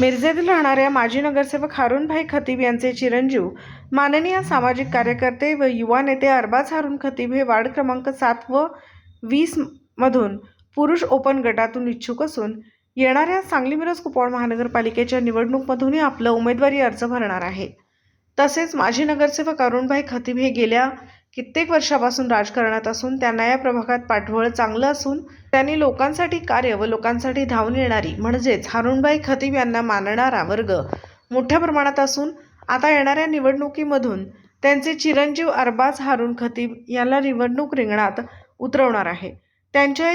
मिरजेतील राहणाऱ्या माजी नगरसेवक हारूनभाई खतीब यांचे चिरंजीव माननीय सामाजिक कार्यकर्ते व युवा नेते अरबाज हारून खतीब हे वार्ड क्रमांक सात व वीस मधून पुरुष ओपन गटातून इच्छुक असून येणाऱ्या सांगली मिरज कुपवाड महानगरपालिकेच्या निवडणूकमधूनही आपला उमेदवारी अर्ज भरणार आहे. तसेच माजी नगरसेवक अरुणभाई खतीब हे गेल्या कित्येक वर्षापासून राजकारणात असून त्यांना या प्रभागात पाठबळ चांगलं असून त्यांनी लोकांसाठी कार्य व लोकांसाठी धावून येणारी म्हणजेच हारुणबाई खतीब यांना मानणारा वर्ग मोठ्या प्रमाणात असून आता येणाऱ्या निवडणुकीमधून त्यांचे चिरंजीव अरबाज हारून खतीब यांना निवडणूक रिंगणात उतरवणार आहे. त्यांच्या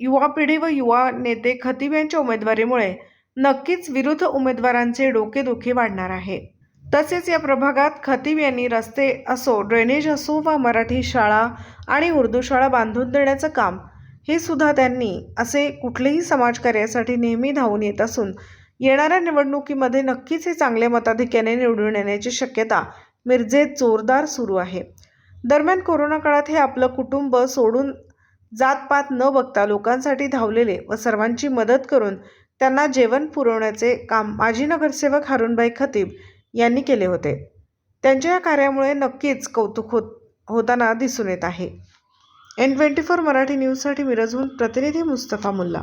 युवा पिढी व युवा नेते खतीब यांच्या उमेदवारीमुळे नक्कीच विरुद्ध उमेदवारांचे डोकेदुखी वाढणार आहे. तसेच या प्रभागात खतीब यांनी रस्ते असो ड्रेनेज असो वा मराठी शाळा आणि उर्दू शाळा बांधून देण्याचं काम हे सुद्धा त्यांनी असे कुठलेही समाजकार्यासाठी नेहमी धावून येत असून येणाऱ्या निवडणुकीमध्ये नक्कीच हे चांगल्या मताधिक्याने निवडून येण्याची शक्यता मिरजेत जोरदार सुरू आहे. दरम्यान कोरोना काळात हे आपलं कुटुंब सोडून जातपात न बघता लोकांसाठी धावलेले व सर्वांची मदत करून त्यांना जेवण पुरवण्याचे काम माजी नगरसेवक हरुणबाई खतीब यांनी केले होते. त्यांच्या या कार्यामुळे नक्कीच कौतुक होत होताना दिसून येत आहे. एन ट्वेंटी फोर मराठी न्यूजसाठी मिरजहून प्रतिनिधी मुस्तफा मुल्ला.